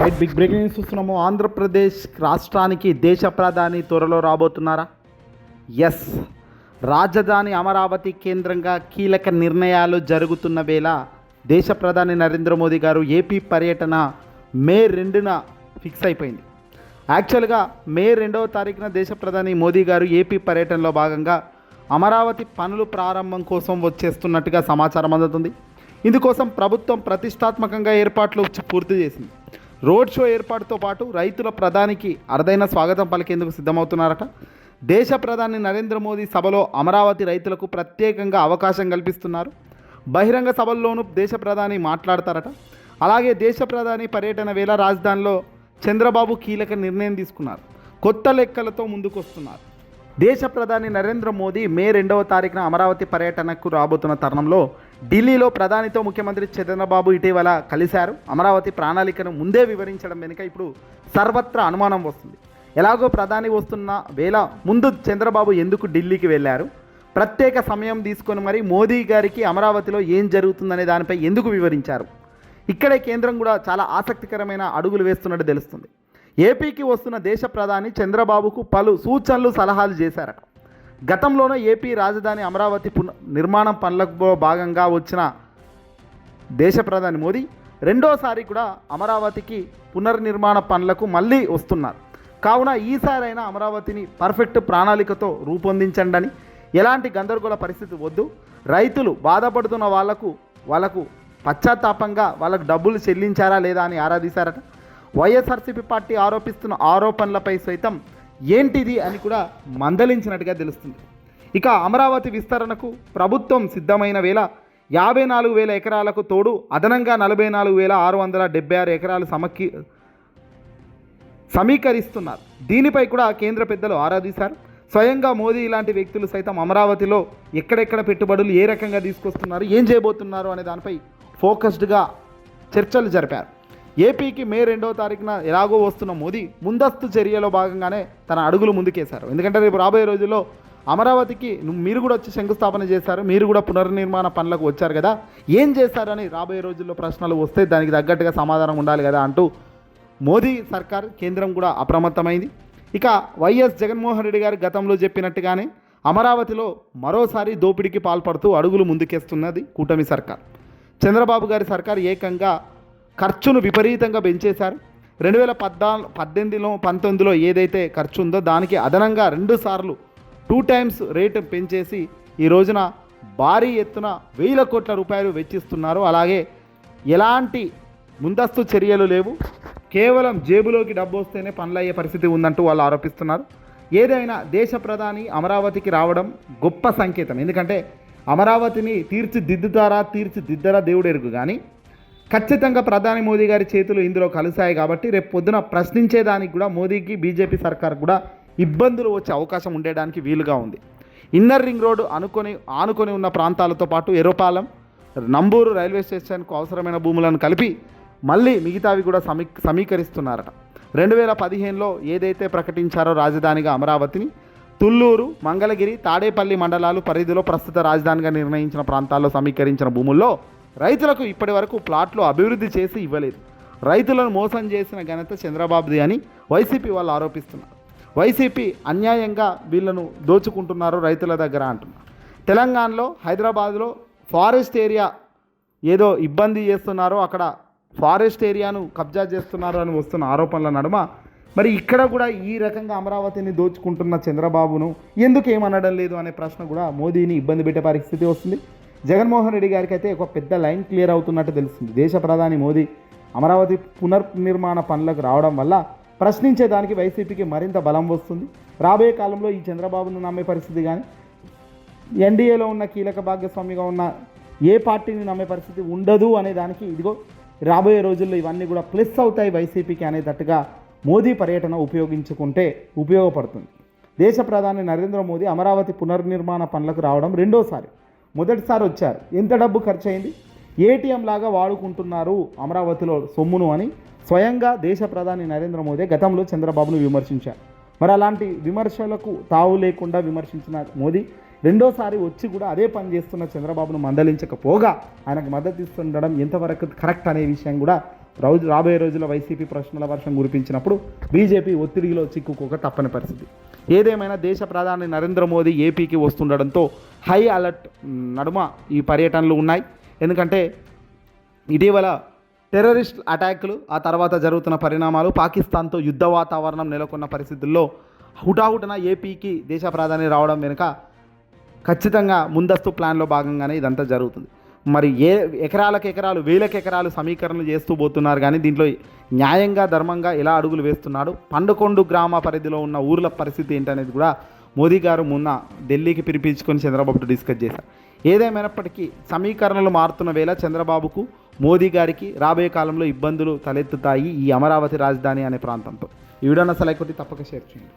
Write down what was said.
Right big breaking news చూస్తున్నాము. ఆంధ్రప్రదేశ్ రాష్ట్రానికి దేశ ప్రధాని త్వరలో రాబోతున్నారా? ఎస్ రాజధాని అమరావతి కేంద్రంగా కీలక నిర్ణయాలు జరుగుతున్న వేళ దేశ ప్రధాని నరేంద్ర మోదీ గారు ఏపీ పర్యటన మే రెండున ఫిక్స్ అయిపోయింది. యాక్చువల్గా మే రెండవ తారీఖున దేశ ప్రధాని మోదీ గారు ఏపీ పర్యటనలో భాగంగా అమరావతి పనులు ప్రారంభం కోసం వచ్చేస్తున్నట్టుగా సమాచారం అందుతుంది. ఇందుకోసం ప్రభుత్వం ప్రతిష్టాత్మకంగా ఏర్పాట్లు పూర్తి చేసింది. రోడ్ షో ఏర్పాటుతో పాటు రైతుల ప్రధానికి అరుదైన స్వాగతం పలికేందుకు సిద్ధమవుతున్నారట. దేశ ప్రధాని నరేంద్ర మోదీ సభలో అమరావతి రైతులకు ప్రత్యేకంగా అవకాశం కల్పిస్తున్నారు. బహిరంగ సభల్లోనూ దేశ ప్రధాని మాట్లాడతారట. అలాగే దేశ ప్రధాని పర్యటన వేళ రాజధానిలో చంద్రబాబు కీలక నిర్ణయం తీసుకున్నారు. కొత్త లెక్కలతో ముందుకొస్తున్నారు. దేశ ప్రధాని నరేంద్ర మోదీ మే రెండవ తారీఖున అమరావతి పర్యటనకు రాబోతున్న తరుణంలో ఢిల్లీలో ప్రధానితో ముఖ్యమంత్రి చంద్రబాబు ఇటీవల కలిశారు. అమరావతి ప్రణాళికను ముందే వివరించడం వెనుక ఇప్పుడు సర్వత్రా అనుమానం వస్తుంది. ఎలాగో ప్రధాని వస్తున్న వేళ ముందు చంద్రబాబు ఎందుకు ఢిల్లీకి వెళ్ళారు? ప్రత్యేక సమయం తీసుకొని మరి మోదీ గారికి అమరావతిలో ఏం జరుగుతుందనే దానిపై ఎందుకు వివరించారు? ఇక్కడే కేంద్రం కూడా చాలా ఆసక్తికరమైన అడుగులు వేస్తున్నట్టు తెలుస్తుంది. ఏపీకి వస్తున్న దేశ ప్రధాని చంద్రబాబుకు పలు సూచనలు సలహాలు చేశారట. గతంలోనే ఏపీ రాజధాని అమరావతి పున నిర్మాణం పనులకు భాగంగా వచ్చిన దేశ ప్రధాని మోదీ రెండోసారి కూడా అమరావతికి పునర్నిర్మాణ పనులకు మళ్ళీ వస్తున్నారు. కావున ఈసారైనా అమరావతిని పర్ఫెక్ట్ ప్రణాళికతో రూపొందించండి ఎలాంటి గందరగోళ పరిస్థితి వద్దు. రైతులు బాధపడుతున్న వాళ్ళకు వాళ్ళకు పశ్చాత్తాపంగా వాళ్ళకు డబ్బులు చెల్లించారా లేదా అని ఆరాధిస్తారట వైఎస్ఆర్సీపీ పార్టీ ఆరోపిస్తున్న ఆరోపణలపై సైతం ఏంటిది అని కూడా మందలించినట్టుగా తెలుస్తుంది. ఇక అమరావతి విస్తరణకు ప్రభుత్వం సిద్ధమైన వేళ యాభై నాలుగు వేల ఎకరాలకు తోడు అదనంగా నలభై నాలుగు వేల ఆరు వందల డెబ్బై ఆరు ఎకరాలు సమకీ సమీకరిస్తున్నారు. దీనిపై కూడా కేంద్ర పెద్దలు ఆరాధిస్తారు స్వయంగా మోదీ ఇలాంటి వ్యక్తులు సైతం అమరావతిలో ఎక్కడెక్కడ పెట్టుబడులు ఏ రకంగా తీసుకొస్తున్నారు ఏం చేయబోతున్నారు అనే దానిపై ఫోకస్డ్గా చర్చలు జరిపారు. ఏపీకి మే రెండవ తారీఖున ఎలాగో వస్తున్న మోదీ ముందస్తు చర్యలో భాగంగానే తన అడుగులు ముందుకేశారు. ఎందుకంటే రేపు రాబోయే రోజుల్లో అమరావతికి మీరు కూడా వచ్చి శంకుస్థాపన చేశారు మీరు కూడా పునర్నిర్మాణ పనులకు వచ్చారు కదా. ఏం చేస్తారని రాబోయే రోజుల్లో ప్రశ్నలు వస్తే దానికి తగ్గట్టుగా సమాధానం ఉండాలి కదా అంటూ మోదీ సర్కార్ కేంద్రం కూడా అప్రమత్తమైంది. ఇక వైఎస్ జగన్మోహన్ రెడ్డి గారు గతంలో చెప్పినట్టుగానే అమరావతిలో మరోసారి దోపిడీకి పాల్పడుతూ అడుగులు ముందుకేస్తున్నది కూటమి సర్కార్. చంద్రబాబు గారి సర్కార్ ఏకంగా ఖర్చును విపరీతంగా పెంచేశారు. రెండు వేల పద్నా పద్దెనిమిదిలో పంతొమ్మిదిలో ఏదైతే ఖర్చు ఉందో దానికి అదనంగా రెండు సార్లు టూ టైమ్స్ రేటు పెంచేసి ఈ రోజున భారీ ఎత్తున వేల కోట్ల రూపాయలు వెచ్చిస్తున్నారు. అలాగే ఎలాంటి ముందస్తు చర్యలు లేవు. కేవలం జేబులోకి డబ్బు వస్తేనే పనులయ్యే పరిస్థితి ఉందంటూ వాళ్ళు ఆరోపిస్తున్నారు. ఏదైనా దేశ ప్రధాని అమరావతికి రావడం గొప్ప సంకేతం. ఎందుకంటే అమరావతిని తీర్చిదిద్దుతారా తీర్చిదిద్దరా దేవుడు ఎరుగు కానీ ఖచ్చితంగా ప్రధాని మోదీ గారి చేతులు ఇందులో కలిశాయి కాబట్టి రేపు పొద్దున ప్రశ్నించేదానికి కూడా మోదీకి బీజేపీ సర్కార్ కూడా ఇబ్బందులు వచ్చే అవకాశం ఉండడానికి వీలుగా ఉంది. ఇన్నర్ రింగ్ రోడ్డు అనుకొని ఆనుకొని ఉన్న ప్రాంతాలతో పాటు ఎర్రపాలెం నంబూరు రైల్వే స్టేషన్కు అవసరమైన భూములను కలిపి మళ్ళీ మిగతావి కూడా సమీ సమీకరిస్తున్నారట. రెండు వేల పదిహేనులో ఏదైతే ప్రకటించారో రాజధానిగా అమరావతిని తుళ్ళూరు మంగళగిరి తాడేపల్లి మండలాలు పరిధిలో ప్రస్తుత రాజధానిగా నిర్ణయించిన ప్రాంతాల్లో సమీకరించిన భూముల్లో రైతులకు ఇప్పటి వరకు ప్లాట్లు అభివృద్ధి చేసి ఇవ్వలేదు. రైతులను మోసం చేసిన ఘనత చంద్రబాబుది అని వైసీపీ వాళ్ళు ఆరోపిస్తున్నారు. వైసీపీ అన్యాయంగా వీళ్ళను దోచుకుంటున్నారు రైతుల దగ్గర అంటున్నారు. తెలంగాణలో హైదరాబాద్లో ఫారెస్ట్ ఏరియా ఏదో ఇబ్బంది చేస్తున్నారో అక్కడ ఫారెస్ట్ ఏరియాను కబ్జా చేస్తున్నారు అని వస్తున్న ఆరోపణల నడుమ మరి ఇక్కడ కూడా ఈ రకంగా అమరావతిని దోచుకుంటున్న చంద్రబాబును ఎందుకు ఏమనడం లేదు అనే ప్రశ్న కూడా మోదీని ఇబ్బంది పెట్టే పరిస్థితి వస్తుంది. జగన్మోహన్ రెడ్డి గారికి అయితే ఒక పెద్ద లైన్ క్లియర్ అవుతున్నట్టు తెలుస్తుంది. దేశ ప్రధాని మోదీ అమరావతి పునర్నిర్మాణ పనులకు రావడం వల్ల ప్రశ్నించేదానికి వైసీపీకి మరింత బలం వస్తుంది. రాబోయే కాలంలో ఈ చంద్రబాబును నమ్మే పరిస్థితి కానీ ఎన్డీఏలో ఉన్న కీలక భాగస్వామిగా ఉన్న ఏ పార్టీని నమ్మే పరిస్థితి ఉండదు అనే దానికి ఇదిగో రాబోయే రోజుల్లో ఇవన్నీ కూడా ప్లస్ అవుతాయి వైసీపీకి అనేటట్టుగా మోదీ పర్యటన ఉపయోగించుకుంటే ఉపయోగపడుతుంది. దేశ ప్రధాని నరేంద్ర మోదీ అమరావతి పునర్నిర్మాణ పనులకు రావడం రెండోసారి. మొదటిసారి వచ్చారు. ఎంత డబ్బు ఖర్చు అయింది ఏటీఎం లాగా వాడుకుంటున్నారు అమరావతిలో సొమ్మును అని స్వయంగా దేశ ప్రధాని నరేంద్ర మోదీ గతంలో చంద్రబాబును విమర్శించారు. మరి అలాంటి విమర్శలకు తావు లేకుండా విమర్శించిన మోదీ రెండోసారి వచ్చి కూడా అదే పని చేస్తున్న చంద్రబాబును మందలించకపోగా ఆయనకు మద్దతు ఇస్తుండడం ఎంతవరకు కరెక్ట్ అనే విషయం కూడా రోజు రాబోయే రోజుల్లో వైసీపీ ప్రశ్నల వర్షం కురిపించినప్పుడు బీజేపీ ఒత్తిడిలో చిక్కుకోక తప్పని పరిస్థితి. ఏదేమైనా దేశ ప్రధాని నరేంద్ర మోదీ ఏపీకి వస్తుండడంతో హై అలర్ట్ నడుమ ఈ పర్యటనలు ఉన్నాయి. ఎందుకంటే ఇటీవల టెర్రరిస్ట్ అటాక్లు ఆ తర్వాత జరుగుతున్న పరిణామాలు పాకిస్తాన్తో యుద్ధ వాతావరణం నెలకొన్న పరిస్థితుల్లో హుటాహుటన ఏపీకి దేశ ప్రధాని రావడం వెనుక ఖచ్చితంగా ముందస్తు ప్లాన్లో భాగంగానే ఇదంతా జరుగుతుంది. మరి ఏ ఎకరాలకు ఎకరాలు వేలకు ఎకరాలు సమీకరణలు చేస్తూ పోతున్నారు కానీ దీంట్లో న్యాయంగా ధర్మంగా ఎలా అడుగులు వేస్తున్నాడు? పండుకొండు గ్రామ పరిధిలో ఉన్న ఊర్ల పరిస్థితి ఏంటనేది కూడా మోదీ గారు మొన్న ఢిల్లీకి పిలిపించుకొని చంద్రబాబుతో డిస్కస్ చేశారు. ఏదేమైనప్పటికీ సమీకరణలు మారుతున్న వేళ చంద్రబాబుకు మోదీ గారికి రాబోయే కాలంలో ఇబ్బందులు తలెత్తుతాయి ఈ అమరావతి రాజధాని అనే ప్రాంతంతో. ఈ వీడియో అసలు తప్పక షేర్ చేయండి.